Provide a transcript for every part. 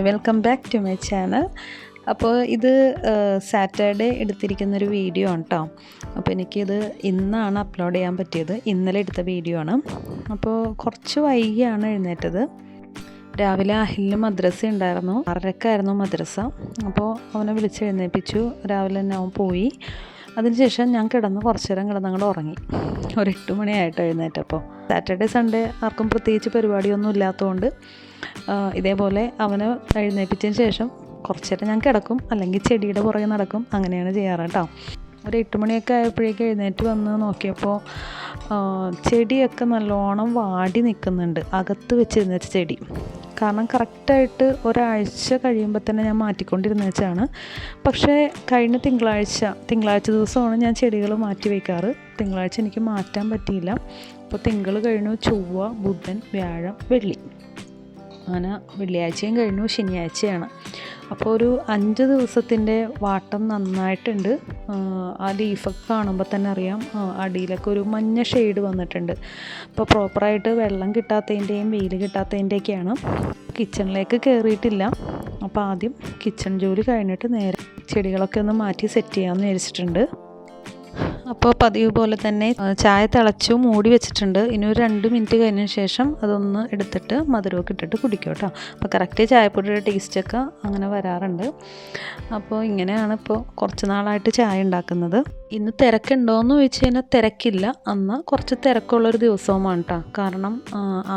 Hi welcome back to my channel. അപ്പോൾ ഇത് Saturday എടുത്തിരിക്കുന്നൊരു video ആണ് കേട്ടോ അപ്പോൾ എനിക്കിത് ഇന്നാണ് അപ്ലോഡ് ചെയ്യാൻ പറ്റിയത്. ഇന്നലെ എടുത്ത വീഡിയോ ആണ്. അപ്പോൾ കുറച്ച് വൈകിയാണ് എഴുന്നേറ്റത്. രാവിലെ അഹിലിന് മദ്രസ ഉണ്ടായിരുന്നു. ആറരക്കായിരുന്നു മദ്രസ. അപ്പോൾ അവനെ വിളിച്ച് എഴുന്നേൽപ്പിച്ചു രാവിലെ തന്നെ അവൻ പോയി. അതിനുശേഷം ഞാൻ കിടന്ന് കുറച്ച് നേരം കിടന്ന് അങ്ങോട്ട് ഉറങ്ങി. ഒരു എട്ട് മണിയായിട്ട് എഴുന്നേറ്റപ്പോൾ. സാറ്റർഡേ സൺഡേ ആർക്കും പ്രത്യേകിച്ച് പരിപാടിയൊന്നും ഇല്ലാത്തതുകൊണ്ട് ഇതേപോലെ അവനെ എഴുന്നേൽപ്പിച്ചതിന് ശേഷം കുറച്ച് നേരം ഞാൻ കിടക്കും. അല്ലെങ്കിൽ ചെടിയുടെ പുറകെ നടക്കും. അങ്ങനെയാണ് ചെയ്യാറ് കേട്ടോ. ഒരു എട്ട് മണിയൊക്കെ ആയപ്പോഴേക്കും എഴുന്നേറ്റ് വന്ന് നോക്കിയപ്പോൾ ചെടിയൊക്കെ നല്ലോണം വാടി നിൽക്കുന്നുണ്ട്. അകത്ത് വെച്ചിരുന്ന ചെടി. കാരണം കറക്റ്റായിട്ട് ഒരാഴ്ച കഴിയുമ്പോൾ തന്നെ ഞാൻ മാറ്റിക്കൊണ്ടിരുന്ന വെച്ചാണ് പക്ഷേ കഴിഞ്ഞ തിങ്കളാഴ്ച തിങ്കളാഴ്ച ദിവസമാണ് ഞാൻ ചെടികൾ മാറ്റി വയ്ക്കാറ്. തിങ്കളാഴ്ച എനിക്ക് മാറ്റാൻ പറ്റിയില്ല. അപ്പോൾ തിങ്കൾ കഴിഞ്ഞു ചൊവ്വ ബുധൻ വ്യാഴം വെള്ളി. അങ്ങനെ വെള്ളിയാഴ്ചയും കഴിഞ്ഞു ശനിയാഴ്ചയാണ്. അപ്പോൾ ഒരു അഞ്ച് ദിവസത്തിന്റെ വാട്ടം നന്നായിട്ടുണ്ട്. ആ, ലീഫൊക്കെ കാണുമ്പോൾ തന്നെ അറിയാം. അടിയിലൊക്കെ ഒരു മഞ്ഞ ഷെയ്ഡ് വന്നിട്ടുണ്ട്. അപ്പോൾ പ്രോപ്പറായിട്ട് വെള്ളം കിട്ടാത്തതിന്റെയും വെയിൽ കിട്ടാത്തതിന്റെയൊക്കെയാണ്. കിച്ചണിലേക്ക് കയറിയിട്ടില്ല. അപ്പോൾ ആദ്യം കിച്ചൺ ജോലി കഴിഞ്ഞിട്ട് നേരെ ചെടികളൊക്കെ ഒന്ന് മാറ്റി സെറ്റ് ചെയ്യാമെന്ന് വിചാരിച്ചിട്ടുണ്ട്. അപ്പോൾ പതിവ് പോലെ തന്നെ ചായ തിളച്ചു മൂടി വെച്ചിട്ടുണ്ട്. ഇനി ഒരു രണ്ട് മിനിറ്റ് കഴിഞ്ഞ ശേഷം അതൊന്ന് എടുത്തിട്ട് മധുരമൊക്കെ ഇട്ടിട്ട് കുടിക്കും കേട്ടോ. അപ്പോൾ കറക്റ്റ് ചായപ്പൊടിയുടെ ടേസ്റ്റൊക്കെ അങ്ങനെ വരാറുണ്ട്. അപ്പോൾ ഇങ്ങനെയാണ് ഇപ്പോൾ കുറച്ച് നാളായിട്ട് ചായ ഉണ്ടാക്കുന്നത്. ഇന്ന് തിരക്കുണ്ടോയെന്ന് ചോദിച്ചു കഴിഞ്ഞാൽ തിരക്കില്ല. അന്ന് കുറച്ച് തിരക്കുള്ളൊരു ദിവസവുമാണ് കേട്ടോ കാരണം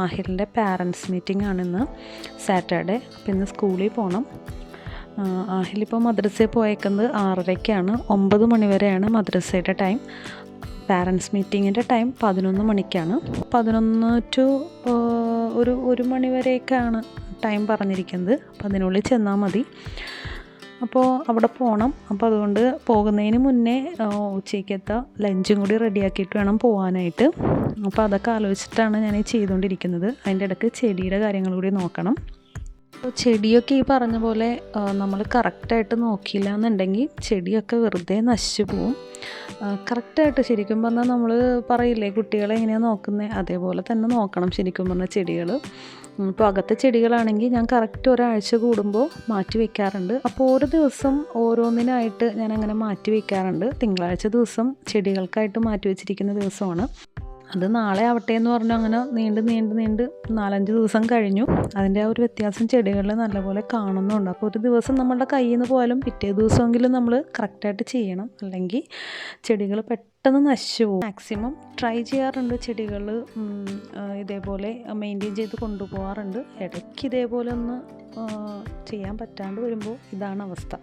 ആഹിലിന്റെ പാരൻസ് മീറ്റിംഗ് ആണ് ഇന്ന് സാറ്റർഡേ അപ്പോൾ ഇന്ന് സ്കൂളിൽ പോകണം ആഹിലിപ്പോൾ മദ്രസയിൽ പോയേക്കുന്നത് ആറരയ്ക്കാണ്. ഒമ്പത് മണിവരെയാണ് മദ്രസയുടെ ടൈം പാരൻസ് മീറ്റിങ്ങിന്റെ ടൈം പതിനൊന്ന് മണിക്കാണ്. പതിനൊന്ന് ടു ഒരു ഒരു മണിവരെയൊക്കെയാണ് ടൈം പറഞ്ഞിരിക്കുന്നത്. അപ്പോൾ അതിനുള്ളിൽ ചെന്നാൽ മതി. അപ്പോൾ അവിടെ പോകണം അപ്പോൾ അതുകൊണ്ട് പോകുന്നതിന് മുന്നേ ഉച്ചയ്ക്കത്തെ ലഞ്ചും കൂടി റെഡിയാക്കിയിട്ട് വേണം പോകാനായിട്ട് അപ്പോൾ അതൊക്കെ ആലോചിച്ചിട്ടാണ് ഞാൻ ചെയ്തുകൊണ്ടിരിക്കുന്നത്. അതിന്റെ ഇടയ്ക്ക് ചെടിയുടെ കാര്യങ്ങൾ കൂടി നോക്കണം. അപ്പോൾ ചെടിയൊക്കെ ഈ പറഞ്ഞ പോലെ നമ്മൾ കറക്റ്റായിട്ട് നോക്കിയില്ല എന്നുണ്ടെങ്കിൽ ചെടിയൊക്കെ വെറുതെ നശിച്ചു പോവും. കറക്റ്റായിട്ട് ശരിക്കും പറഞ്ഞാൽ നമ്മൾ പറയില്ലേ കുട്ടികളെ എങ്ങനെയാണ് നോക്കുന്നത് അതേപോലെ തന്നെ നോക്കണം ശരിക്കും പറഞ്ഞാൽ ചെടികൾ ഇപ്പോൾ അകത്തെ ചെടികളാണെങ്കിൽ ഞാൻ കറക്റ്റ് ഒരാഴ്ച കൂടുമ്പോൾ മാറ്റി വയ്ക്കാറുണ്ട് അപ്പോൾ ഓരോ ദിവസം ഓരോന്നിനായിട്ട് ഞാൻ അങ്ങനെ മാറ്റി വയ്ക്കാറുണ്ട് തിങ്കളാഴ്ച ദിവസം ചെടികൾക്കായിട്ട് മാറ്റി വെച്ചിരിക്കുന്ന ദിവസമാണ്. അത് നാളെ ആവട്ടെ എന്ന് പറഞ്ഞു. അങ്ങനെ നീണ്ട് നീണ്ട് നീണ്ട് നാലഞ്ച് ദിവസം കഴിഞ്ഞു. അതിന്റെ ആ ഒരു വ്യത്യാസം ചെടികളിൽ നല്ലപോലെ കാണുന്നുണ്ട്. അപ്പോൾ ഒരു ദിവസം നമ്മളുടെ കയ്യിൽ നിന്ന് പോയാലും പിറ്റേ ദിവസമെങ്കിലും നമ്മൾ കറക്റ്റായിട്ട് ചെയ്യണം. അല്ലെങ്കിൽ ചെടികൾ പെട്ടെന്ന് നശിച്ചു പോകും. മാക്സിമം ട്രൈ ചെയ്യാറുണ്ട് ചെടികൾ ഇതേപോലെ മെയിന്റെയിൻ ചെയ്ത് കൊണ്ടുപോകാറുണ്ട് ഇടയ്ക്ക് ഇതേപോലെ ഒന്ന് ചെയ്യാൻ പറ്റാണ്ട് വരുമ്പോൾ ഇതാണ് അവസ്ഥ.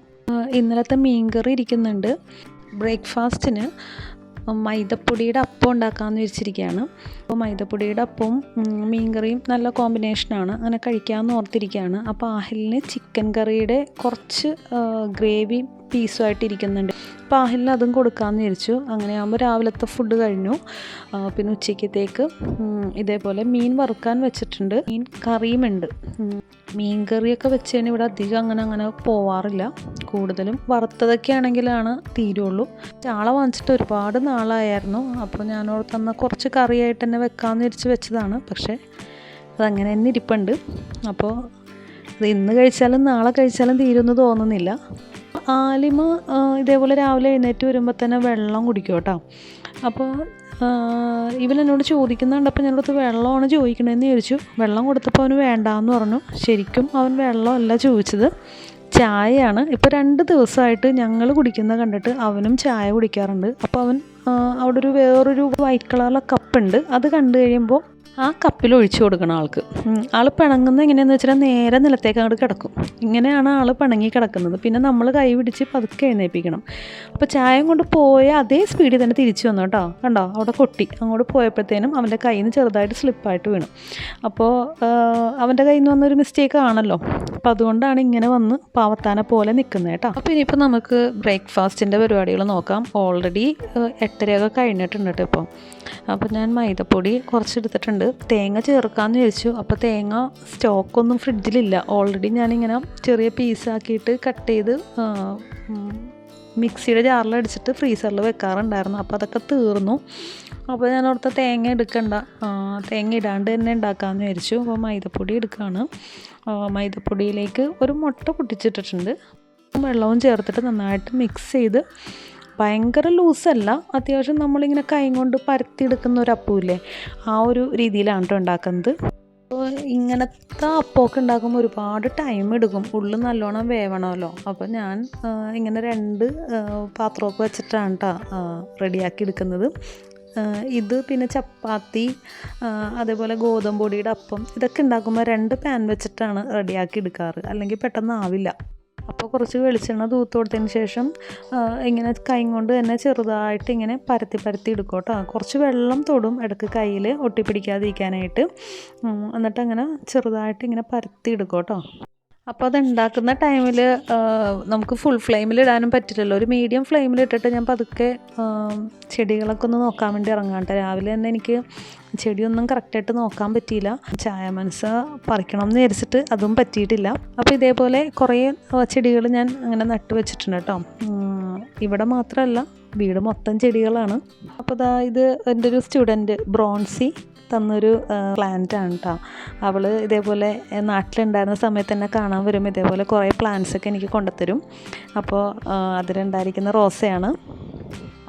ഇന്നലത്തെ മീൻകറി ഇരിക്കുന്നുണ്ട്. ബ്രേക്ക്ഫാസ്റ്റിന് മൈദപ്പൊടിയുടെ അപ്പം ഉണ്ടാക്കാമെന്ന് വെച്ചിരിക്കുകയാണ് അപ്പോൾ മൈദപ്പൊടിയുടെ അപ്പവും മീൻകറിയും നല്ല കോമ്പിനേഷനാണ് അങ്ങനെ കഴിക്കാമെന്ന് ഓർത്തിരിക്കുകയാണ് അപ്പോൾ ആഹിലിന് ചിക്കൻ കറിയുടെ കുറച്ച് ഗ്രേവി പീസുമായിട്ട് ഇരിക്കുന്നുണ്ട്. അപ്പോൾ ആഹിലിന് അതും കൊടുക്കാമെന്ന് വിചാരിച്ചു. അങ്ങനെ ആകുമ്പോൾ രാവിലത്തെ ഫുഡ് കഴിഞ്ഞു. പിന്നെ ഉച്ചയ്ക്കത്തേക്ക് ഇതേപോലെ മീൻ വറുക്കാൻ വെച്ചിട്ടുണ്ട്. മീൻ കറിയുമുണ്ട് മീൻ കറിയൊക്കെ വെച്ച് കഴിഞ്ഞാൽ ഇവിടെ അധികം അങ്ങനെ അങ്ങനെ പോവാറില്ല. കൂടുതലും വറുത്തതൊക്കെ ആണെങ്കിലാണ് തീരുള്ളൂ. ചാള വാങ്ങിച്ചിട്ട് ഒരുപാട് നാളായിരുന്നു അപ്പോൾ ഞാൻ തന്ന കുറച്ച് കറിയായിട്ട് തന്നെ വെക്കാമെന്ന് വിചാരിച്ച് വെച്ചതാണ്. പക്ഷേ അതങ്ങനെ തന്നെ ഇരിപ്പുണ്ട്. അപ്പോൾ അത് ഇന്ന് കഴിച്ചാലും നാളെ കഴിച്ചാലും തീരുമെന്ന് തോന്നുന്നില്ല. ആലിമ ഇതേപോലെ രാവിലെ എഴുന്നേറ്റ് വരുമ്പോൾ തന്നെ വെള്ളം കുടിക്കും കേട്ടോ. അപ്പോൾ ഇവൻ എന്നോട് ചോദിക്കുന്നുണ്ടപ്പോൾ ഞാനടുത്ത് വെള്ളമാണ് ചോദിക്കണമെന്ന് ചോദിച്ചു വെള്ളം കൊടുത്തപ്പോൾ അവന് വേണ്ടാന്ന് പറഞ്ഞു. ശരിക്കും അവൻ വെള്ളമല്ല ചോദിച്ചത്. ചായയാണ്. ഇപ്പോൾ രണ്ട് ദിവസമായിട്ട് ഞങ്ങൾ കുടിക്കുന്ന കണ്ടിട്ട് അവനും ചായ കുടിക്കാറുണ്ട്. അപ്പോൾ അവൻ അവിടെ ഒരു വേറൊരു വൈറ്റ് കളറിലെ കപ്പുണ്ട് അത് കണ്ടു കഴിയുമ്പോൾ ആ കപ്പിൽ ഒഴിച്ചു കൊടുക്കണം ആൾക്ക്. ആൾ പിണങ്ങുന്നത് എങ്ങനെയാണെന്ന് വെച്ചാൽ നേരെ നിലത്തേക്ക് അങ്ങോട്ട് കിടക്കും. ഇങ്ങനെയാണ് ആൾ പിണങ്ങി കിടക്കുന്നത്. പിന്നെ നമ്മൾ കൈ പിടിച്ച് പതുക്കെ എഴുന്നേൽപ്പിക്കണം അപ്പോൾ ചായം കൊണ്ട് പോയ അതേ സ്പീഡിൽ തന്നെ തിരിച്ചു വന്നു കേട്ടോ. കണ്ടോ? അവിടെ കൊട്ടി. അങ്ങോട്ട് പോയപ്പോഴത്തേനും അവന്റെ കയ്യിൽ നിന്ന് ചെറുതായിട്ട് സ്ലിപ്പായിട്ട് വീണു. അപ്പോൾ അവന്റെ കയ്യിൽ നിന്ന് വന്നൊരു മിസ്റ്റേക്ക് ആണല്ലോ. അപ്പോൾ അതുകൊണ്ടാണ് ഇങ്ങനെ വന്ന് പാവത്താനെ പോലെ നിൽക്കുന്നത് കേട്ടോ. അപ്പോൾ ഇനിയിപ്പോൾ നമുക്ക് ബ്രേക്ക്ഫാസ്റ്റിന്റെ പരിപാടികൾ നോക്കാം. ഓൾറെഡി എട്ടരയൊക്കെ കഴിഞ്ഞിട്ടുണ്ട് കേട്ടോ ഇപ്പോൾ അപ്പോൾ ഞാൻ മൈദപ്പൊടി കുറച്ച് എടുത്തിട്ടുണ്ട് തേങ്ങ ചേർക്കാമെന്ന് വിചാരിച്ചു. അപ്പോൾ തേങ്ങ സ്റ്റോക്കൊന്നും ഫ്രിഡ്ജിലില്ല ഓൾറെഡി ഞാനിങ്ങനെ ചെറിയ പീസാക്കിയിട്ട് കട്ട് ചെയ്ത് മിക്സിയുടെ ജാറിലടിച്ചിട്ട് ഫ്രീസറിൽ വെക്കാറുണ്ടായിരുന്നു. അപ്പോൾ അതൊക്കെ തീർന്നു. അപ്പോൾ ഞാൻ ഓർത്ത തേങ്ങ എടുക്കണ്ട. തേങ്ങ ഇടാണ്ട് തന്നെ ഉണ്ടാക്കാമെന്ന് വിചാരിച്ചു. അപ്പോൾ മൈദപ്പൊടി എടുക്കുകയാണ് മൈദപ്പൊടിയിലേക്ക് ഒരു മുട്ട പൊട്ടിച്ചിട്ടിട്ടുണ്ട്. വെള്ളവും ചേർത്തിട്ട് നന്നായിട്ട് മിക്സ് ചെയ്ത് ഭയങ്കര ലൂസല്ല. അത്യാവശ്യം നമ്മളിങ്ങനെ കൈ കൊണ്ട് പരത്തിയെടുക്കുന്ന ഒരു അപ്പൂല്ലേ ആ ഒരു രീതിയിലാണ് കേട്ടോ ഉണ്ടാക്കുന്നത്. ഇങ്ങനത്തെ അപ്പമൊക്കെ ഉണ്ടാക്കുമ്പോൾ ഒരുപാട് ടൈം എടുക്കും. ഉള്ളു നല്ലോണം വേവണമല്ലോ. അപ്പോൾ ഞാൻ ഇങ്ങനെ രണ്ട് പാത്രമൊക്കെ വെച്ചിട്ടാണ് കേട്ടോ റെഡിയാക്കി എടുക്കുന്നത്. ഇത് പിന്നെ ചപ്പാത്തി അതേപോലെ ഗോതമ്പൊടിയുടെ അപ്പം ഇതൊക്കെ ഉണ്ടാക്കുമ്പോൾ രണ്ട് പാൻ വെച്ചിട്ടാണ് റെഡിയാക്കി എടുക്കാറ്. അല്ലെങ്കിൽ പെട്ടെന്ന് ആവില്ല. അപ്പോൾ കുറച്ച് വെളിച്ചെണ്ണ തൂത്ത് കൊടുത്തതിന് ശേഷം ഇങ്ങനെ കൈ കൊണ്ട് തന്നെ ചെറുതായിട്ട് ഇങ്ങനെ പരത്തി പരത്തി എടുക്കും കേട്ടോ. കുറച്ച് വെള്ളം തൊടും ഇടയ്ക്ക് കയ്യിൽ ഒട്ടിപ്പിടിക്കാതിരിക്കാനായിട്ട്. എന്നിട്ട് അങ്ങനെ ചെറുതായിട്ട് ഇങ്ങനെ പരത്തി എടുക്കും കേട്ടോ. അപ്പോൾ അത് ഉണ്ടാക്കുന്ന ടൈമിൽ നമുക്ക് ഫുൾ ഫ്ലെയിമിൽ ഇടാനും പറ്റില്ലല്ലോ. ഒരു മീഡിയം ഫ്ലെയിമിൽ ഇട്ടിട്ട് ഞാൻ പതുക്കെ ചെടികളൊക്കെ ഒന്ന് നോക്കാൻ വേണ്ടി ഇറങ്ങാട്ടെ രാവിലെ തന്നെ എനിക്ക് ചെടിയൊന്നും കറക്റ്റായിട്ട് നോക്കാൻ പറ്റിയില്ല. ചായ മനസ്സ് പറിക്കണം എന്ന് വിചാരിച്ചിട്ട് അതും പറ്റിയിട്ടില്ല. അപ്പോൾ ഇതേപോലെ കുറേ ചെടികൾ ഞാൻ അങ്ങനെ നട്ടു വെച്ചിട്ടുണ്ട് കേട്ടോ ഇവിടെ മാത്രമല്ല വീട് മൊത്തം ചെടികളാണ്. അപ്പോൾ ദാ ഇത് എന്റെ ഒരു സ്റ്റുഡന്റ് ബ്രോൺസി. തന്നൊരു പ്ലാന്റ് ആണ് കേട്ടോ അവൾ ഇതേപോലെ നാട്ടിലുണ്ടായിരുന്ന സമയത്ത് തന്നെ കാണാൻ വരും ഇതേപോലെ കുറേ പ്ലാന്റ്സൊക്കെ എനിക്ക് കൊണ്ടുത്തരും. അപ്പോൾ അതിലുണ്ടായിരിക്കുന്ന റോസയാണ്.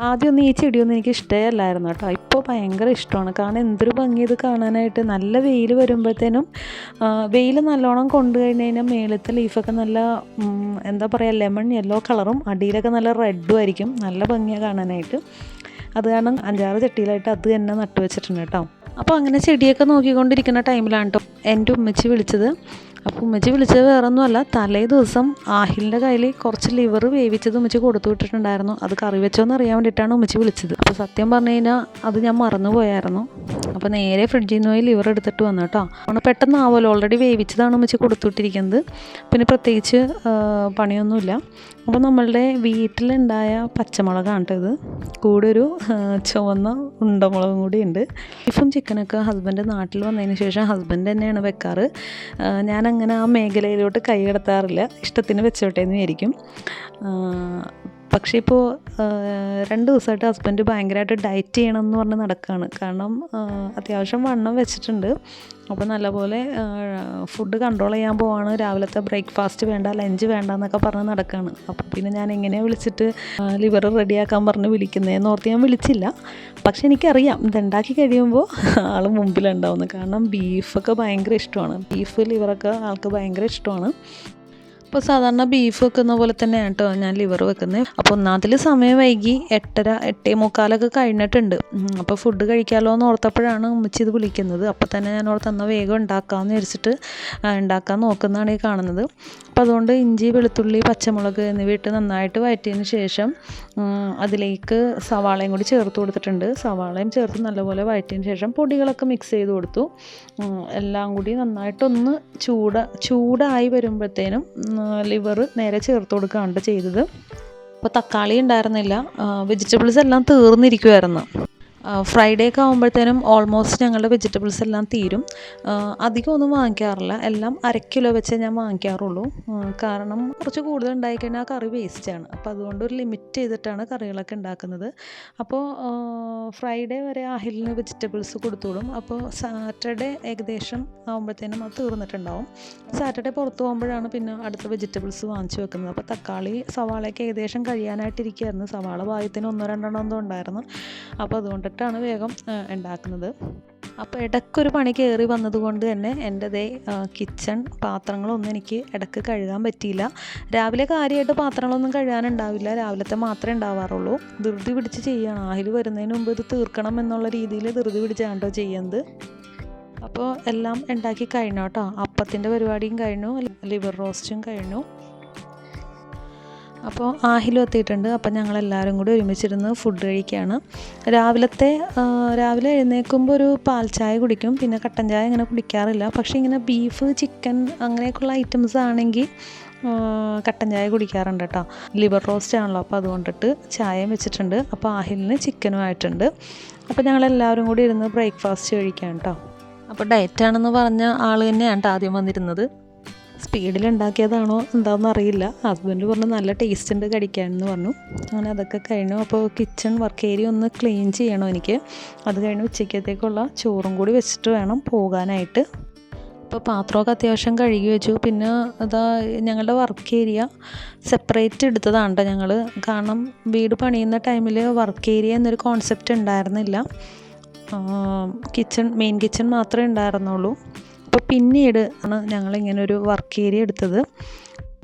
ആദ്യമൊന്നും ഈ ചെടിയൊന്നും എനിക്ക് ഇഷ്ടമല്ലായിരുന്നു കേട്ടോ ഇപ്പോൾ ഭയങ്കര ഇഷ്ടമാണ്. കാരണം എന്തൊരു ഭംഗി ഇത് കാണാനായിട്ട്. നല്ല വെയിൽ വരുമ്പോഴത്തേനും വെയിൽ നല്ലോണം കൊണ്ടു കഴിഞ്ഞ് കഴിഞ്ഞാൽ മേളത്തെ ലീഫൊക്കെ നല്ല എന്താ പറയുക ലെമൺ യെല്ലോ കളറും അടിയിലൊക്കെ നല്ല റെഡും ആയിരിക്കും. നല്ല ഭംഗിയാണ് കാണാനായിട്ട്. അത് കാരണം അഞ്ചാറ് ചട്ടിയിലായിട്ട് അത് തന്നെ നട്ടുവെച്ചിട്ടുണ്ട് കേട്ടോ അപ്പോൾ അങ്ങനെ ചെടിയൊക്കെ നോക്കിക്കൊണ്ടിരിക്കുന്ന ടൈമിലാണ് കേട്ടോ എന്റെ ഉമ്മച്ചി വിളിച്ചത്. അപ്പോൾ ഉമ്മച്ചി വിളിച്ചത് വേറെ ഒന്നുമല്ല തലേ ദിവസം ആഹിലിന്റെ കയ്യിൽ കുറച്ച് ലിവർ വേവിച്ചത് ഉമ്മച്ചി കൊടുത്തു വിട്ടിട്ടുണ്ടായിരുന്നു. അത് കറി വെച്ചോന്ന് അറിയാൻ വേണ്ടിയിട്ടാണ് ഉമ്മച്ചി വിളിച്ചത്. അപ്പോൾ സത്യം പറഞ്ഞു കഴിഞ്ഞാൽ അത് ഞാൻ മറന്നു പോയായിരുന്നു അപ്പോൾ നേരെ ഫ്രിഡ്ജിൽ നിന്ന് പോയി ലിവർ എടുത്തിട്ട് വന്നു കേട്ടോ അവിടെ പെട്ടെന്ന് ആവുമല്ലോ ഓൾറെഡി വേവിച്ചതാണ് ഉമ്മച്ചി കൊടുത്തുവിട്ടിരിക്കുന്നത്. പിന്നെ പ്രത്യേകിച്ച് പണിയൊന്നുമില്ല. അപ്പോൾ നമ്മളുടെ വീട്ടിലുണ്ടായ പച്ചമുളകാണ് കേട്ടോ ഇത്. കൂടെ ഒരു ചുവന്ന ഉണ്ടമുളകും കൂടി ഉണ്ട്. ബീഫും ചിക്കനൊക്കെ ഹസ്ബൻഡ് നാട്ടിൽ വന്നതിന് ശേഷം ഹസ്ബൻഡ് തന്നെയാണ് വെക്കാറ്. ആ, ഞാനങ്ങനെ ആ മേഖലയിലോട്ട് കൈ കടത്താറില്ല. ഇഷ്ടത്തിന് വെച്ചോട്ടേന്ന് വിചാരിക്കും. പക്ഷേ ഇപ്പോൾ രണ്ട് ദിവസമായിട്ട് ഹസ്ബൻഡ് ഭയങ്കരമായിട്ട് ഡയറ്റ് ചെയ്യണം എന്ന് പറഞ്ഞ് നടക്കുകയാണ് കാരണം അത്യാവശ്യം വണ്ണം വെച്ചിട്ടുണ്ട്. അപ്പോൾ നല്ലപോലെ ഫുഡ് കൺട്രോൾ ചെയ്യാൻ പോവാണ്. രാവിലത്തെ ബ്രേക്ക്ഫാസ്റ്റ് വേണ്ട ലഞ്ച് വേണ്ട എന്നൊക്കെ പറഞ്ഞ് നടക്കുകയാണ് അപ്പോൾ പിന്നെ ഞാൻ എങ്ങനെയാണ് വിളിച്ചിട്ട് ലിവർ റെഡിയാക്കാൻ പറഞ്ഞ് വിളിക്കുന്നതെന്ന് ഓർത്ത് ഞാൻ വിളിച്ചില്ല. പക്ഷെ എനിക്കറിയാം ഇതുണ്ടാക്കി കഴിയുമ്പോൾ ആൾ മുമ്പിലുണ്ടാവുന്നു. കാരണം ബീഫൊക്കെ ഭയങ്കര ഇഷ്ടമാണ്. ബീഫ് ലിവറൊക്കെ ആൾക്ക് ഭയങ്കര ഇഷ്ടമാണ്. ഇപ്പോൾ സാധാരണ ബീഫ് വെക്കുന്ന പോലെ തന്നെയാണ് കേട്ടോ ഞാൻ ലിവർ വെക്കുന്നത് അപ്പോൾ ഒന്നാമതിൽ സമയം വൈകി എട്ടര എട്ടേ മുക്കാലൊക്കെ കഴിഞ്ഞിട്ടുണ്ട്. അപ്പോൾ ഫുഡ് കഴിക്കാമല്ലോ എന്ന് ഓർത്തപ്പോഴാണ് ഉമ്മച്ചി ഇത് വിളിക്കുന്നത്. അപ്പോൾ തന്നെ ഞാൻ ഓർത്ത് എന്നാൽ വേഗം ഉണ്ടാക്കാമെന്ന് വിചാരിച്ചിട്ട് ഉണ്ടാക്കാൻ നോക്കുന്നതാണ് ഈ കാണുന്നത്. അപ്പോൾ അതുകൊണ്ട് ഇഞ്ചി വെളുത്തുള്ളി പച്ചമുളക് എന്നിവ ഇട്ട് നന്നായിട്ട് വഴറ്റിയതിന് ശേഷം അതിലേക്ക് സവാളയും കൂടി ചേർത്ത് കൊടുത്തിട്ടുണ്ട്. സവാളയും ചേർത്ത് നല്ലപോലെ വഴറ്റിയതിന് ശേഷം പൊടികളൊക്കെ മിക്സ് ചെയ്ത് കൊടുത്തു. എല്ലാം കൂടി നന്നായിട്ടൊന്ന് ചൂട ചൂടായി വരുമ്പോഴത്തേനും ലിവർ നേരെ ചേർത്ത് കൊടുക്കുകയാണ് ചെയ്തത്. അപ്പോൾ തക്കാളി ഉണ്ടായിരുന്നില്ല. വെജിറ്റബിൾസ് എല്ലാം തീർന്നിരിക്കുമായിരുന്നു ഫ്രൈഡേ ഒക്കെ ആകുമ്പോഴത്തേനും ഓൾമോസ്റ്റ് ഞങ്ങളുടെ വെജിറ്റബിൾസ് എല്ലാം തീരും. അധികം ഒന്നും വാങ്ങിക്കാറില്ല. എല്ലാം അര കിലോ വെച്ചേ ഞാൻ വാങ്ങിക്കാറുള്ളൂ. കാരണം കുറച്ച് കൂടുതൽ ഉണ്ടായിക്കഴിഞ്ഞാൽ കറി വേസ്റ്റാണ് അപ്പോൾ അതുകൊണ്ട് ഒരു ലിമിറ്റ് ചെയ്തിട്ടാണ് കറികളൊക്കെ ഉണ്ടാക്കുന്നത്. അപ്പോൾ ഫ്രൈഡേ വരെ അഹിലിന് വെജിറ്റബിൾസ് കൊടുത്തുവിടും അപ്പോൾ സാറ്റർഡേ ഏകദേശം ആകുമ്പോഴത്തേനും അത് തീർന്നിട്ടുണ്ടാവും. സാറ്റർഡേ പുറത്ത് പോകുമ്പോഴാണ് പിന്നെ അടുത്ത വെജിറ്റബിൾസ് വാങ്ങിച്ചു വെക്കുന്നത്. അപ്പോൾ തക്കാളി സവാളയൊക്കെ ഏകദേശം കഴിയാനായിട്ടിരിക്കുകയായിരുന്നു സവാള വായത്തിന് ഒന്നോ രണ്ടെണ്ണം എന്തോ ഉണ്ടായിരുന്നു. അപ്പോൾ അതുകൊണ്ടിട്ടാണ് വേഗം ഉണ്ടാക്കുന്നത്. അപ്പോൾ ഇടയ്ക്കൊരു പണി കയറി വന്നതുകൊണ്ട് തന്നെ എന്റെ ദേ കിച്ചൺ പാത്രങ്ങളൊന്നും എനിക്ക് ഇടയ്ക്ക് കഴുകാൻ പറ്റിയില്ല. രാവിലെ കാര്യമായിട്ട് പാത്രങ്ങളൊന്നും കഴുകാനുണ്ടാവില്ല. രാവിലത്തെ മാത്രമേ ഉണ്ടാവാറുള്ളൂ. ധൃതി പിടിച്ച് ചെയ്യണം. ആഹിൽ വരുന്നതിന് മുമ്പ് ഇത് തീർക്കണം എന്നുള്ള രീതിയിൽ ധൃതി പിടിച്ചാണ് കേട്ടോ ചെയ്യുന്നത്. അപ്പോൾ എല്ലാം ഉണ്ടാക്കി കഴിഞ്ഞു കേട്ടോ. അപ്പത്തിന്റെ പരിപാടിയും കഴിഞ്ഞു. ലിവർ റോസ്റ്റും കഴിഞ്ഞു. അപ്പോൾ ആഹിലും എത്തിയിട്ടുണ്ട്. അപ്പോൾ ഞങ്ങളെല്ലാവരും കൂടി ഒരുമിച്ചിരുന്ന് ഫുഡ് കഴിക്കുകയാണ് രാവിലത്തെ രാവിലെ എഴുന്നേൽക്കുമ്പോൾ ഒരു പാൽ ചായ കുടിക്കും. പിന്നെ കട്ടൻ ചായ അങ്ങനെ കുടിക്കാറില്ല. പക്ഷേ ഇങ്ങനെ ബീഫ് ചിക്കൻ അങ്ങനെയൊക്കെയുള്ള ഐറ്റംസ് ആണെങ്കിൽ കട്ടൻ ചായ കുടിക്കാറുണ്ട് കേട്ടോ. ലിവർ റോസ്റ്റ് ആണല്ലോ. അപ്പോൾ അതുകൊണ്ടിട്ട് ചായയും വെച്ചിട്ടുണ്ട്. അപ്പോൾ ആഹിലിന് ചിക്കനും ആയിട്ടുണ്ട്. അപ്പോൾ ഞങ്ങളെല്ലാവരും കൂടി ഇരുന്ന് ബ്രേക്ക്ഫാസ്റ്റ് കഴിക്കാം കേട്ടോ. അപ്പോൾ ഡയറ്റാണെന്ന് പറഞ്ഞ ആൾ തന്നെയാണ് ആദ്യം വന്നിരുന്നത്. സ്പീഡിൽ ഉണ്ടാക്കിയതാണോ എന്താണെന്ന് അറിയില്ല ഹസ്ബൻഡ് പറഞ്ഞു നല്ല ടേസ്റ്റ് ഉണ്ട് കടിക്കാനെന്ന് പറഞ്ഞു. അങ്ങനെ അതൊക്കെ കഴിഞ്ഞു. അപ്പോൾ കിച്ചൺ വർക്ക് ഏരിയ ഒന്ന് ക്ലീൻ ചെയ്യണം എനിക്ക്. അത് കഴിഞ്ഞ് ഉച്ചയ്ക്കത്തേക്കുള്ള ചോറും കൂടി വെച്ചിട്ട് വേണം പോകാനായിട്ട്. അപ്പോൾ പാത്രമൊക്കെ അത്യാവശ്യം കഴുകി വെച്ചു. പിന്നെ അതാ ഞങ്ങളുടെ വർക്ക് ഏരിയ സെപ്പറേറ്റ് എടുത്തതാണ് ഞങ്ങൾ കാരണം വീട് പണിയുന്ന ടൈമിൽ വർക്ക് ഏരിയ എന്നൊരു കോൺസെപ്റ്റ് ഉണ്ടായിരുന്നില്ല. കിച്ചൺ മെയിൻ കിച്ചൺ മാത്രമേ ഉണ്ടായിരുന്നുള്ളൂ. അപ്പോൾ പിന്നീട് ആണ് ഞങ്ങൾ ഇങ്ങനെ ഒരു വർക്ക് ഏരിയ എടുത്തത്.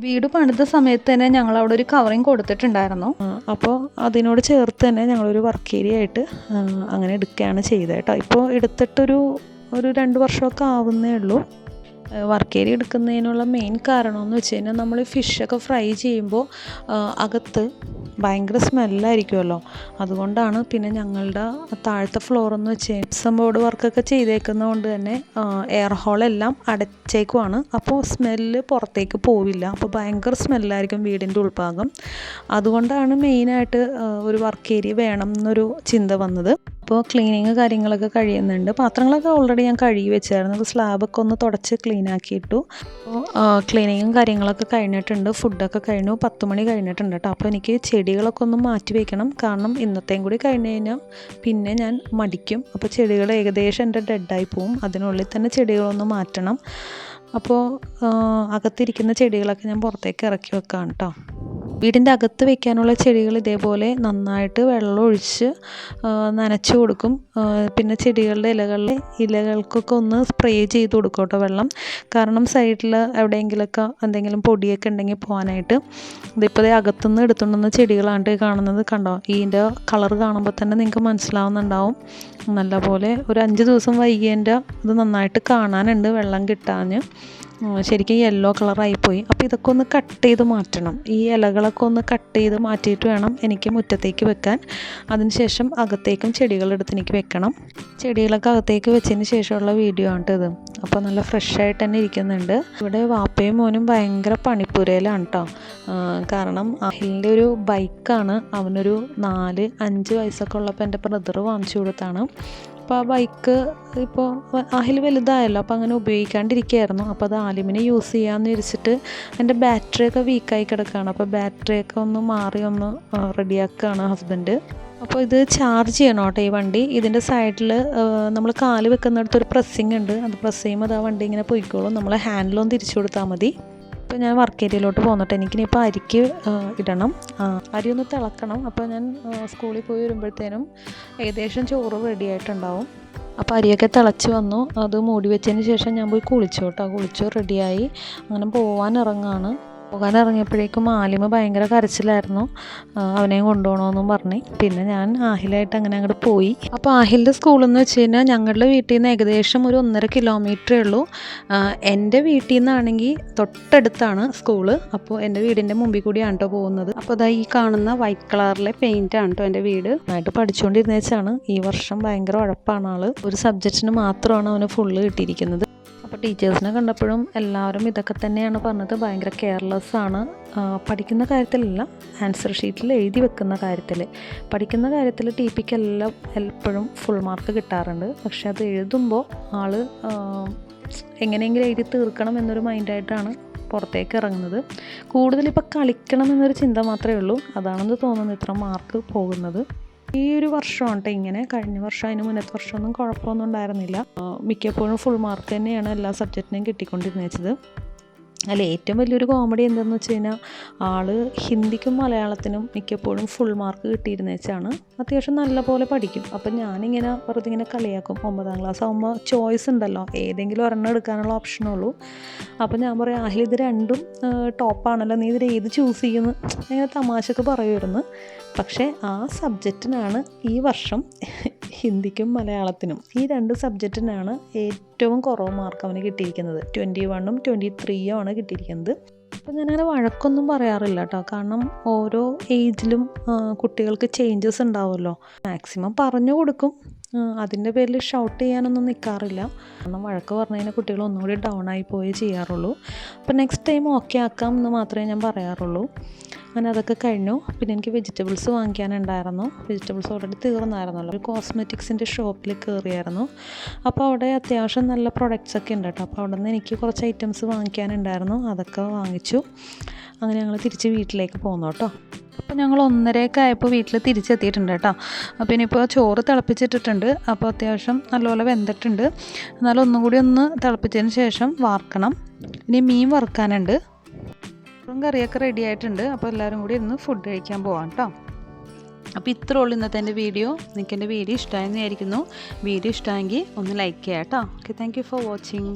വീട് പണിത സമയത്ത് തന്നെ ഞങ്ങൾ അവിടെ ഒരു കവറിങ് കൊടുത്തിട്ടുണ്ടായിരുന്നു. അപ്പോൾ അതിനോട് ചേർത്ത് തന്നെ ഞങ്ങളൊരു വർക്ക് ഏരിയ ആയിട്ട് അങ്ങനെ എടുക്കുകയാണ് ചെയ്തത് കേട്ടോ. ഇപ്പോൾ എടുത്തിട്ടൊരു ഒരു രണ്ട് വർഷമൊക്കെ ആവുന്നേ ഉള്ളൂ. വർക്ക് ഏരിയ എടുക്കുന്നതിനുള്ള മെയിൻ കാരണം എന്ന് വെച്ച് കഴിഞ്ഞാൽ നമ്മൾ ഫിഷൊക്കെ ഫ്രൈ ചെയ്യുമ്പോൾ അകത്ത് ഭയങ്കര സ്മെല്ലായിരിക്കുമല്ലോ. അതുകൊണ്ടാണ് പിന്നെ ഞങ്ങളുടെ താഴത്തെ ഫ്ലോറെന്ന് വെച്ച് ജിപ്സം ബോർഡ് വർക്കൊക്കെ ചെയ്തേക്കുന്നത് കൊണ്ട് തന്നെ എയർ ഹോളെല്ലാം അടച്ചേക്കുവാണ്. അപ്പോൾ സ്മെല്ല് പുറത്തേക്ക് പോവില്ല. അപ്പോൾ ഭയങ്കര സ്മെല്ലായിരിക്കും വീടിന്റെ ഉൾഭാഗം. അതുകൊണ്ടാണ് മെയിനായിട്ട് ഒരു വർക്ക് ഏരിയ വേണം എന്നൊരു ചിന്ത വന്നത്. അപ്പോൾ ക്ലീനിങ് കാര്യങ്ങളൊക്കെ കഴിയുന്നുണ്ട്. പാത്രങ്ങളൊക്കെ ഓൾറെഡി ഞാൻ കഴുകി വെച്ചായിരുന്നു. സ്ലാബൊക്കെ ഒന്ന് തുടച്ച് ക്ലീൻ ആക്കിയിട്ടു. അപ്പോൾ ക്ലീനിങ്ങും കാര്യങ്ങളൊക്കെ കഴിഞ്ഞിട്ടുണ്ട്. ഫുഡൊക്കെ കഴിഞ്ഞു. പത്ത് മണി കഴിഞ്ഞിട്ടുണ്ട് കേട്ടോ. അപ്പോൾ എനിക്ക് ചെടികളൊക്കെ ഒന്ന് മാറ്റി വെക്കണം. കാരണം ഇന്നത്തെയും കൂടി കഴിഞ്ഞ് കഴിഞ്ഞാൽ പിന്നെ ഞാൻ മടിക്കും. അപ്പോൾ ചെടികൾ ഏകദേശം എന്റെ ഡെഡായി പോവും. അതിനുള്ളിൽ തന്നെ ചെടികളൊന്ന് മാറ്റണം. അപ്പോൾ അകത്തിരിക്കുന്ന ചെടികളൊക്കെ ഞാൻ പുറത്തേക്ക് ഇറക്കി വെക്കാം കേട്ടോ വീടിന്റെ അകത്ത് വെക്കാനുള്ള ചെടികൾ ഇതേപോലെ നന്നായിട്ട് വെള്ളം ഒഴിച്ച് കൊടുക്കും. പിന്നെ ചെടികളുടെ ഇലകളിലെ ഇലകൾക്കൊക്കെ ഒന്ന് സ്പ്രേ ചെയ്ത് കൊടുക്കും കേട്ടോ വെള്ളം. കാരണം സൈഡിൽ എവിടെയെങ്കിലുമൊക്കെ എന്തെങ്കിലും പൊടിയൊക്കെ ഉണ്ടെങ്കിൽ പോകാനായിട്ട്. ഇതിപ്പോൾ അകത്തുനിന്ന് എടുത്തുകൊണ്ടുവന്ന ചെടികളാണ്ട് കാണുന്നത് കണ്ടോ? ഇതിന്റെ കളർ കാണുമ്പോൾ തന്നെ നിങ്ങൾക്ക് മനസ്സിലാവുന്നുണ്ടാവും. നല്ലപോലെ ഒരു അഞ്ച് ദിവസം വൈകിയതിന്റെ ഇത് നന്നായിട്ട് കാണാനുണ്ട് വെള്ളം കിട്ടാഞ്ഞ് ശരിക്കും യെല്ലോ കളറായിപ്പോയി അപ്പോൾ ഇതൊക്കെ ഒന്ന് കട്ട് ചെയ്ത് മാറ്റണം. ഈ ഇലകളൊക്കെ ഒന്ന് കട്ട് ചെയ്ത് മാറ്റിയിട്ട് വേണം എനിക്ക് മുറ്റത്തേക്ക് വെക്കാൻ. അതിനുശേഷം അകത്തേക്കും ചെടികളെടുത്ത് എനിക്ക് വെക്കണം. ചെടികളൊക്കെ അകത്തേക്ക് വെച്ചതിന് ശേഷമുള്ള വീഡിയോ ആണ് ഇത് അപ്പോൾ നല്ല ഫ്രഷ് ആയിട്ട് തന്നെ ഇരിക്കുന്നുണ്ട്. ഇവിടെ വാപ്പയും മോനും ഭയങ്കര പണിപ്പുരയിലാണ് കേട്ടോ കാരണം അഹിലിന്റെ ഒരു ബൈക്കാണ് അവനൊരു നാല് അഞ്ച് വയസ്സൊക്കെ ഉള്ളപ്പോൾ എന്റെ ബ്രദർ വാങ്ങിച്ചു കൊടുത്താണ്. അപ്പോൾ ആ ബൈക്ക് ഇപ്പോൾ അഹിൽ വലുതായല്ലോ അപ്പോൾ അങ്ങനെ ഉപയോഗിക്കാണ്ടിരിക്കുകയായിരുന്നു. അപ്പോൾ അത് ആലിമിനെ യൂസ് ചെയ്യാമെന്ന് വിചാരിച്ചിട്ട് എന്റെ ബാറ്ററിയൊക്കെ വീക്കായി കിടക്കുകയാണ്. അപ്പോൾ ബാറ്ററിയൊക്കെ ഒന്ന് മാറി ഒന്ന് റെഡിയാക്കുകയാണ് ഹസ്ബൻഡ് അപ്പോൾ ഇത് ചാർജ് ചെയ്യണം കേട്ടോ ഈ വണ്ടി. ഇതിന്റെ സൈഡിൽ നമ്മൾ കാൽ വെക്കുന്നിടത്ത് ഒരു പ്രസ്സിങ് ഉണ്ട്. അത് പ്രസ് ചെയ്യുമ്പോൾ അത് ആ വണ്ടി ഇങ്ങനെ പോയിക്കോളും. നമ്മൾ ഹാൻഡിലൊന്ന് തിരിച്ചു കൊടുത്താൽ മതി. ഇപ്പോൾ ഞാൻ വർക്ക് ഏരിയയിലോട്ട് പോന്നിട്ട് എനിക്കിനിപ്പോൾ അരിക്ക് ഇടണം. അരി ഒന്ന് തിളക്കണം. അപ്പോൾ ഞാൻ സ്കൂളിൽ പോയി വരുമ്പോഴത്തേനും ഏകദേശം ചോറ് റെഡി ആയിട്ടുണ്ടാവും. അപ്പോൾ അരിയൊക്കെ തിളച്ച് വന്നു. അത് മൂടി വെച്ചതിന് ശേഷം ഞാൻ പോയി കുളിച്ചു കേട്ടോ കുളിച്ചു റെഡിയായി അങ്ങനെ പോവാൻ ഇറങ്ങാണ്. പോകാൻ ഇറങ്ങിയപ്പോഴേക്കും ആലിമ ഭയങ്കര കരച്ചിലായിരുന്നു. അവനെ അവനെയും കൊണ്ടുപോകണമെന്നും പറഞ്ഞു. പിന്നെ ഞാൻ ആഹിലായിട്ട് അങ്ങനെ അങ്ങോട്ട് പോയി. അപ്പോൾ ആഹിലിന്റെ സ്കൂളിൽ എന്ന് വെച്ച് കഴിഞ്ഞാൽ ഞങ്ങളുടെ വീട്ടിൽ നിന്ന് ഏകദേശം ഒരു ഒന്നര കിലോമീറ്ററേ ഉള്ളൂ. എന്റെ വീട്ടിൽ നിന്നാണെങ്കിൽ തൊട്ടടുത്താണ് സ്കൂൾ. അപ്പോൾ എന്റെ വീടിന്റെ മുമ്പിൽ കൂടിയാണ് കേട്ടോ പോകുന്നത്. അപ്പോൾ അതാ ഈ കാണുന്ന വൈറ്റ് കളറിലെ പെയിന്റ് ആണ് കേട്ടോ എന്റെ വീട്. നന്നായിട്ട് പഠിച്ചുകൊണ്ടിരുന്ന വെച്ചാണ് ഈ വർഷം ഭയങ്കര ഉഴപ്പാണ് ആൾ. ഒരു സബ്ജക്റ്റിന് മാത്രമാണ് അവന് ഫുള്ള് കിട്ടിയിരിക്കുന്നത്. അപ്പോൾ ടീച്ചേഴ്സിനെ കണ്ടപ്പോഴും എല്ലാവരും ഇതൊക്കെ തന്നെയാണ് പറഞ്ഞത്. ഭയങ്കര കെയർലെസ് ആണ്. പഠിക്കുന്ന കാര്യത്തിലല്ല ആൻസർ ഷീറ്റിൽ എഴുതി വെക്കുന്ന കാര്യത്തിൽ പഠിക്കുന്ന കാര്യത്തിൽ ടി പിക്ക് എല്ലാം എപ്പോഴും ഫുൾ മാർക്ക് കിട്ടാറുണ്ട്. പക്ഷെ അത് എഴുതുമ്പോൾ ആൾ എങ്ങനെയെങ്കിലും എഴുതി തീർക്കണം എന്നൊരു മൈൻഡായിട്ടാണ് പുറത്തേക്ക് ഇറങ്ങുന്നത്. കൂടുതൽ ഇപ്പോൾ കളിക്കണം എന്നൊരു ചിന്ത മാത്രമേ ഉള്ളൂ. അതാണെന്ന് തോന്നുന്നു ഇത്ര മാർക്ക് പോകുന്നത്. ഈ ഒരു വർഷമാണ് കേട്ടോ ഇങ്ങനെ. കഴിഞ്ഞ വർഷം അതിന് മുന്നത്തെ വർഷമൊന്നും കുഴപ്പമൊന്നും ഉണ്ടായിരുന്നില്ല. മിക്കപ്പോഴും ഫുൾ മാർക്ക് തന്നെയാണ് എല്ലാ സബ്ജക്റ്റിനെയും കിട്ടിക്കൊണ്ടിരുന്നത്. അല്ല ഏറ്റവും വലിയൊരു കോമഡി എന്താണെന്ന് വെച്ച് കഴിഞ്ഞാൽ ആൾ ഹിന്ദിക്കും മലയാളത്തിനും മിക്കപ്പോഴും ഫുൾ മാർക്ക് കിട്ടിയിരുന്ന വെച്ചാണ് അത്യാവശ്യം നല്ല പോലെ പഠിക്കും. അപ്പം ഞാനിങ്ങനെ വെറുതെ ഇങ്ങനെ കളിയാക്കും. ഒമ്പതാം ക്ലാസ് ആകുമ്പോൾ ചോയ്സ് ഉണ്ടല്ലോ. ഏതെങ്കിലും ഒരെണ്ണം എടുക്കാനുള്ള ഓപ്ഷനുള്ളൂ അപ്പം ഞാൻ പറയും ആഹിൽ ഇത് രണ്ടും ടോപ്പാണല്ലോ നീ ഇതിൽ ഏത് ചൂസ് ചെയ്യുന്നു? ഇങ്ങനെ തമാശക്ക് പറയുമായിരുന്നു പക്ഷേ ആ സബ്ജക്റ്റിനാണ് ഈ വർഷം ഹിന്ദിക്കും മലയാളത്തിനും ഈ രണ്ട് സബ്ജക്റ്റിനാണ് ഏറ്റവും കുറവ് മാർക്ക് അവന് കിട്ടിയിരിക്കുന്നത്. ട്വന്റി വണ്ണും ട്വന്റി ത്രീയും ആണ് കിട്ടിയിരിക്കുന്നത്. അപ്പം ഞാനങ്ങനെ വഴക്കൊന്നും പറയാറില്ല കേട്ടോ കാരണം ഓരോ ഏജിലും കുട്ടികൾക്ക് ചേഞ്ചസ് ഉണ്ടാവുമല്ലോ. മാക്സിമം പറഞ്ഞു കൊടുക്കും. അതിന്റെ പേരിൽ ഷൗട്ട് ചെയ്യാനൊന്നും നിൽക്കാറില്ല കാരണം വഴക്ക് പറഞ്ഞു കഴിഞ്ഞാൽ കുട്ടികൾ ഒന്നുകൂടി ഡൗൺ ആയി പോയേ ചെയ്യാറുള്ളൂ. അപ്പം നെക്സ്റ്റ് ടൈം ഓക്കെ ആക്കാം എന്ന് മാത്രമേ ഞാൻ പറയാറുള്ളൂ. അങ്ങനെ അതൊക്കെ കഴിഞ്ഞു. പിന്നെ എനിക്ക് വെജിറ്റബിൾസ് വാങ്ങിക്കാനുണ്ടായിരുന്നു. വെജിറ്റബിൾസ് ഓൾറെഡി തീർന്നായിരുന്നല്ലോ. ഒരു കോസ്മെറ്റിക്സിന്റെ ഷോപ്പിൽ കയറിയായിരുന്നു അപ്പോൾ അവിടെ അത്യാവശ്യം നല്ല പ്രൊഡക്ട്സ് ഒക്കെ ഉണ്ട് കേട്ടോ. അപ്പോൾ അവിടെ നിന്ന് എനിക്ക് കുറച്ച് ഐറ്റംസ് വാങ്ങിക്കാനുണ്ടായിരുന്നു. അതൊക്കെ വാങ്ങിച്ചു. അങ്ങനെ ഞങ്ങൾ തിരിച്ച് വീട്ടിലേക്ക് പോന്നു കേട്ടോ. അപ്പോൾ ഞങ്ങൾ ഒന്നരയൊക്കെ ആയപ്പോൾ വീട്ടിൽ തിരിച്ചെത്തിയിട്ടുണ്ട് കേട്ടോ. അപ്പോൾ ഇനിയിപ്പോൾ ചോറ് തിളപ്പിച്ചിട്ടിട്ടുണ്ട്. അപ്പോൾ അത്യാവശ്യം നല്ലപോലെ വെന്തിട്ടുണ്ട്. എന്നാലും ഒന്നും കൂടി ഒന്ന് തിളപ്പിച്ചതിന് ശേഷം വാർക്കണം. ഇനി മീൻ വറുക്കാനുണ്ട്. ചോറും കറിയൊക്കെ റെഡി ആയിട്ടുണ്ട്. അപ്പോൾ എല്ലാവരും കൂടി ഇരുന്ന് ഫുഡ് കഴിക്കാൻ പോവാം കേട്ടോ അപ്പോൾ ഇത്രേ ഉള്ളൂ ഇന്നത്തെ എന്റെ വീഡിയോ. നിങ്ങൾക്ക് എന്റെ വീഡിയോ ഇഷ്ടമായെന്ന് വിചാരിക്കുന്നു. വീഡിയോ ഇഷ്ടമായെങ്കിൽ ഒന്ന് ലൈക്ക് ചെയ്യാം കേട്ടോ ഓക്കെ താങ്ക് ഫോർ വാച്ചിങ്